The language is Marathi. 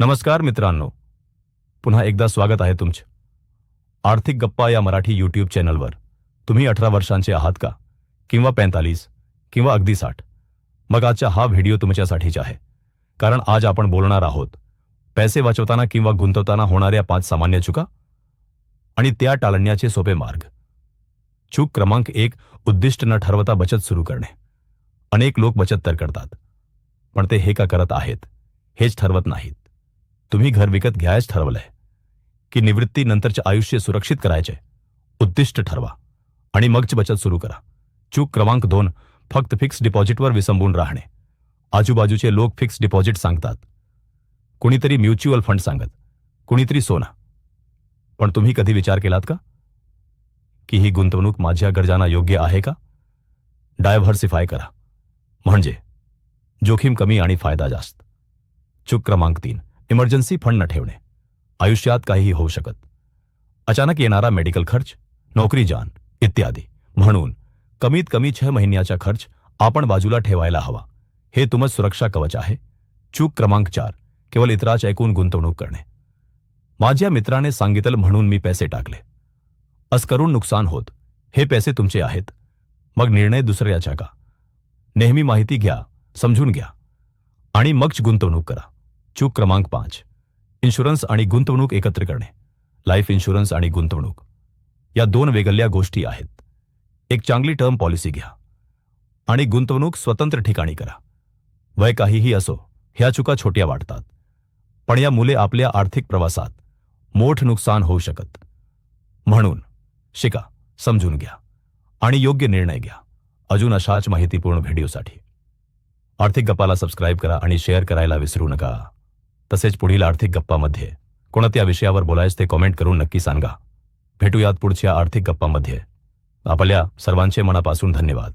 नमस्कार मित्रांनो. पुन्हा एकदा स्वागत आहे तुमचे. आर्थिक गप्पा या मराठी यूट्यूब चॅनलवर. तुम्ही अठरा वर्षांचे आहात का? किंवा पैंतालीस? किंवा अगदी साठ? मग आजचा हा व्हिडिओ तुमच्यासाठीच आहे. कारण आज आपण बोलणार आहोत. पैसे वाचवताना किंवा गुंतवताना होणाऱ्या पाच सामान्य चुका आणि त्या टाळण्याचे सोपे मार्ग. चूक क्रमांक एक उद्दिष्ट न ठरवता बचत सुरू करणे. अनेक लोक बचत तर करतात. पण ते हे का करत आहेत? हेच ठरवत नाहीत. तुम्ही घर विकत घ्यायच ठरवलंय की निवृत्तीनंतरचे आयुष्य सुरक्षित करायचे. उद्दिष्ट ठरवा आणि मगच बचत सुरू करा. चूक क्रमांक दोन फक्त फिक्स डिपॉझिटवर विसंबून राहणे. आजूबाजूचे लोक फिक्स डिपॉझिट सांगतात. कुणीतरी म्युच्युअल फंड सांगत कुणीतरी सोना. पण तुम्ही कधी विचार केलात का? की ही गुंतवणूक माझ्या गरजांना योग्य आहे का? डायव्हर्सिफाय करा. म्हणजे जोखीम कमी आणि फायदा जास्त. चूक क्रमांक तीन इमर्जन्सी फंड न ठेवणे. आयुष्यात काहीही होऊ शकत. अचानक येणारा मेडिकल खर्च नोकरी जान इत्यादी. म्हणून कमीत कमी छह महिन्याचा खर्च आपण बाजूला ठेवायला हवा. हे तुमच सुरक्षा कवच आहे. चूक क्रमांक चार केवळ इतराच ऐकून गुंतवणूक करणे. माझ्या मित्राने सांगितलं म्हणून मी पैसे टाकले. अस करून नुकसान होत. हे पैसे तुमचे आहेत. मग निर्णय दुसऱ्याच्या का? नेहमी माहिती घ्या समजून घ्या. आणि मगच गुंतवणूक करा. चूक क्रमांक पाच. इन्शुरन्स आणि गुंतवणूक एकत्र करणे. लाईफ इन्शुरन्स आणि गुंतवणूक. या दोन वेगळ्या गोष्टी आहेत. एक चांगली टर्म पॉलिसी घ्या. आणि गुंतवणूक स्वतंत्र ठिकाणी करा. वय काहीही असो ह्या चुका छोट्या वाटतात पण या मुले आपल्या आर्थिक प्रवासात मोठ नुकसान होऊ शकत. म्हणून शिका समजून घ्या आणि योग्य निर्णय घ्या. अजून अशाच माहितीपूर्ण व्हिडिओसाठी. आर्थिक गप्पाला सबस्क्राईब करा आणि शेअर करायला विसरू नका. तसेच पुढील आर्थिक गप्पामध्ये. कोणत्या विषयावर बोलायच ते कॉमेंट करून नक्की सांगा. भेटूयात पुढच्या आर्थिक गप्पामध्ये. आपल्या सर्वांचे मनापासून धन्यवाद.